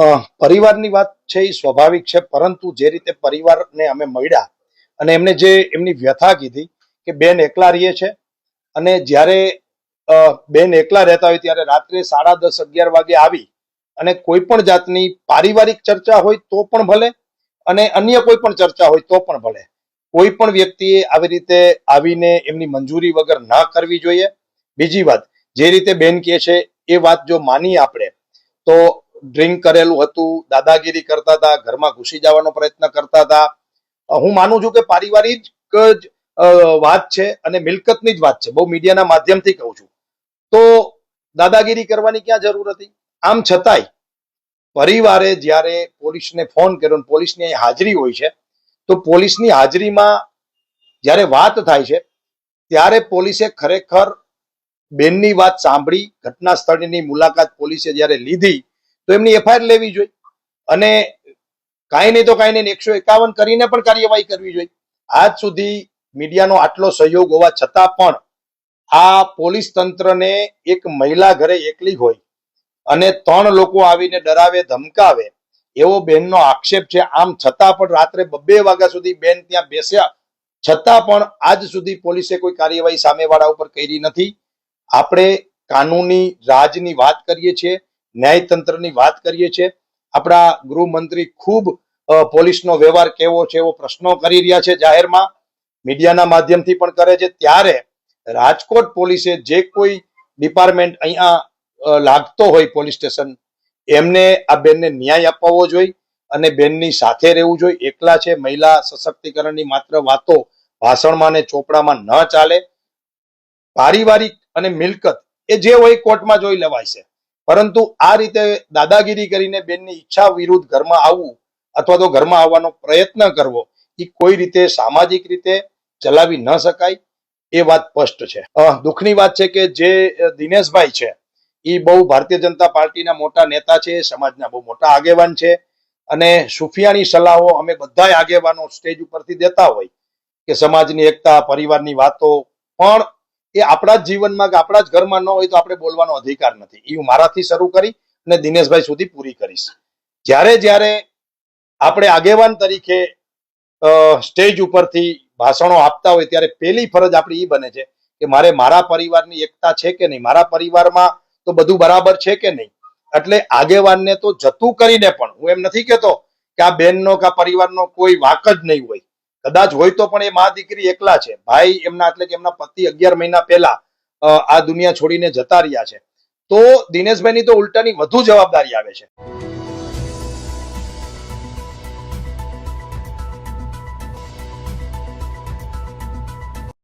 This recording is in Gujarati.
પરિવારની વાત છે, એ સ્વાભાવિક છે, પરંતુ જે રીતે પરિવારને અમે મળ્યા અને એમને જે એમની વ્યથા કીધી કે બેન એકલા રહીએ છે અને જ્યારે બેન એકલા રહેતા હોય ત્યારે રાત્રે સાડા દસ, અગિયાર વાગે આવી અને કોઈ પણ જાતની પારિવારિક ચર્ચા હોય તો પણ ભલે અને અન્ય કોઈ પણ ચર્ચા હોય તો પણ ભલે. કોઈ પણ વ્યક્તિએ આવી રીતે આવીને એમની મંજૂરી વગર ના કરવી જોઈએ. બીજી વાત, જે રીતે બેન કહે છે, એ વાત જો માની આપણે, તો ડ્રિંક કરેલું હતું, દાદાગીરી કરતા હતા, ઘરમાં ઘૂસી જવાનો પ્રયત્ન કરતા હતા. હું માનું છું કે પારિવારિક જ વાત છે અને મિલકતની જ વાત છે. બહુ મીડિયાના માધ્યમથી કહું છું. તો દાદાગીરી કરવાની ક્યાં જરૂર હતી? આમ છતાંય, પરિવારે જ્યારે પોલીસને ફોન કર્યો પોલીસની અહીં હાજરી હોય છે, તો પોલીસની હાજરીમાં જ્યારે વાત થાય છે, ત્યારે પોલીસે ખરેખર બેનની વાત સાંભળી, ઘટના સ્થળની મુલાકાત પોલીસે જ્યારે લીધી તો એમની એફઆઈઆર લેવી જોઈએ. અને કાંઈ નહીં તો કાંઈ નહીં, એકસો એકાવન કરીને પણ કાર્યવાહી કરવી જોઈએ. આજ સુધી મીડિયાનો આટલો સહયોગ હોવા છતાં પણ આ પોલીસ તંત્રને એક મહિલા ઘરે એકલી હોય અને ત્રણ લોકો આવીને ડરાવે, ધમકાવે, એવો બેનનો આક્ષેપ છે. આમ છતાં પણ રાત્રે બબે વાગ્યા સુધી બેન ત્યાં બેસ્યા. છતાં પણ આજ સુધી પોલીસે કોઈ કાર્યવાહી સામેવાળા ઉપર કરી નથી. આપણે કાનૂની, રાજની વાત કરીએ છીએ. ન્યાયતંત્રની વાત કરીએ છીએ. આપણા ગૃહમંત્રી ખૂબ પોલીસનો વ્યવહાર કેવો છે એવો પ્રશ્નો કરી રહ્યા છે જાહેરમાં. મીડિયાના માધ્યમથી પણ કરે છે. ત્યારે રાજકોટ પોલીસે જે કોઈ ડિપાર્ટમેન્ટ અહીંયા લાગતો હોય પોલીસ સ્ટેશન, એમને આ બેનને ન્યાય અપાવવો જોઈએ અને બેનની સાથે રહેવું જોઈએ. એકલા છે, મહિલા સશક્તિકરણની માત્ર વાતો ભાષણમાં ને ચોપડામાં ન ચાલે. પારિવારિક અને મિલકત એ જે હોય કોર્ટમાં જોઈ લેવાય છે. પરંતુ આ રીતે દાદાગીરી કરીને બેનની ઈચ્છા વિરુદ્ધ ઘરમાં આવવું અથવા તો ઘરમાં આવવાનો પ્રયત્ન કરવો એ કોઈ રીતે સામાજિક રીતે ચલાવી ન શકાય, એ વાત સ્પષ્ટ છે. દુઃખની વાત છે કે જે દિનેશભાઈ છે એ બહુ ભારતીય જનતા પાર્ટીના મોટા નેતા છે, સમાજના બહુ મોટા આગેવાન છે અને સુફિયાની સલાહો અમે બધાય આગેવાનો સ્ટેજ ઉપરથી દેતા હોય કે સમાજની એકતા, પરિવારની વાતો પણ એ આપણા જ જીવનમાં કે આપણા જ ઘરમાં ન હોય તો આપણે બોલવાનો અધિકાર નથી. એ હું મારાથી શરૂ કરી અને દિનેશભાઈ સુધી પૂરી કરીશ. જ્યારે જ્યારે આપણે આગેવાન તરીકે સ્ટેજ ઉપરથી ભાષણો આપતા હોય ત્યારે પહેલી ફરજ આપણી એ બને છે કે મારે મારા પરિવારની એકતા છે કે નહીં? મારા પરિવારમાં તો બધું બરાબર છે કે નહીં? એટલે આગેવાનને તો જતું કરીને પણ હું એમ નથી કહેતો કે આ બેનનો કે આ પરિવારનો કોઈ વાક જ નહીં હોય. કદાચ હોય તો પણ એ મા દીકરી એકલા છે. ભાઈ એમના એટલે કે એમના પતિ અગિયાર મહિના પહેલા આ દુનિયા છોડીને જતા રહ્યા છે. તો દિનેશભાઈની તો ઉલટાની વધુ જવાબદારી આવે છે.